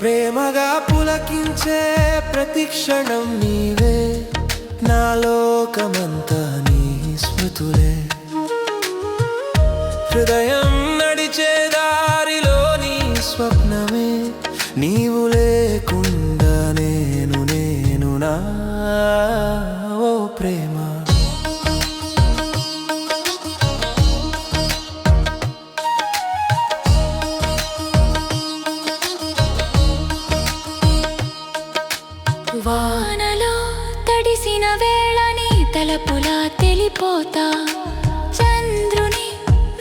ప్రేమగా పులకించే ప్రతి క్షణం నీవే. నా లోకమంతా నీ స్మృతులే. హృదయం నడిచే దారిలో నీ స్వప్నమే. నీవు లేకుండా వానలో తడిసిన వేళని తలపులా తెలిపోతా. చంద్రుని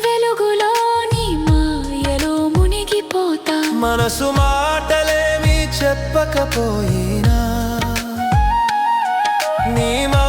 వెలుగులోని మాయలో మునిగిపోతా. మనసు మాటలేమి చెప్పకపోయినా. నీ మౌనమే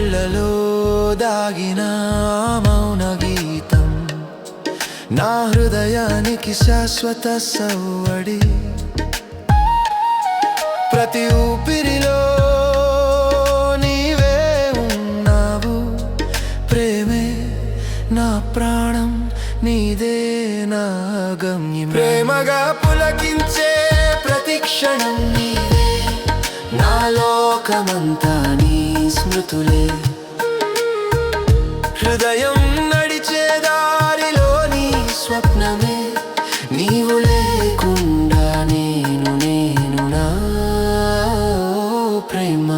కళ్ళలో దాగిన మౌన గీతం. నా హృదయానికి శాశ్వత సవ్వడి. ప్రతి ఊపిరిలో నీవే ఉన్నావు. ప్రేమే నా ప్రాణం నీదే నా గమ్యం ప్రేమగా పులకించే ప్రతి క్షణం నీవే. నా లోకమంతా నీ స్మృతులే హృదయం నడిచే దారిలో నీ స్వప్నమే. నీవు లేకుండా నేను నేను నా ప్రేమ.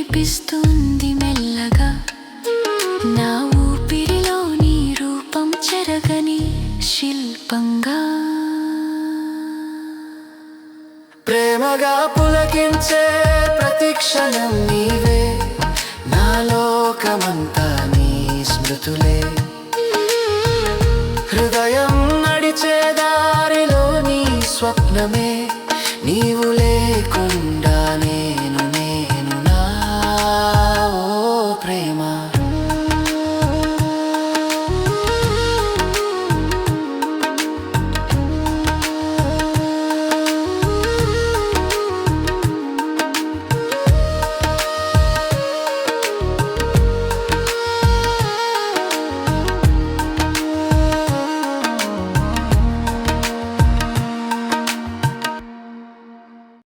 కనిపిస్తుంది మెల్లగా. నా ఊపిరిలో నీ రూపం చెరగని శిల్పంగా. ప్రేమగా పులకించే ప్రతిక్షణం నీవే. నా లోకమంతా నీ స్మృతులే. హృదయం నడిచే దారిలో నీ స్వప్నమే. నీవు లేకుండా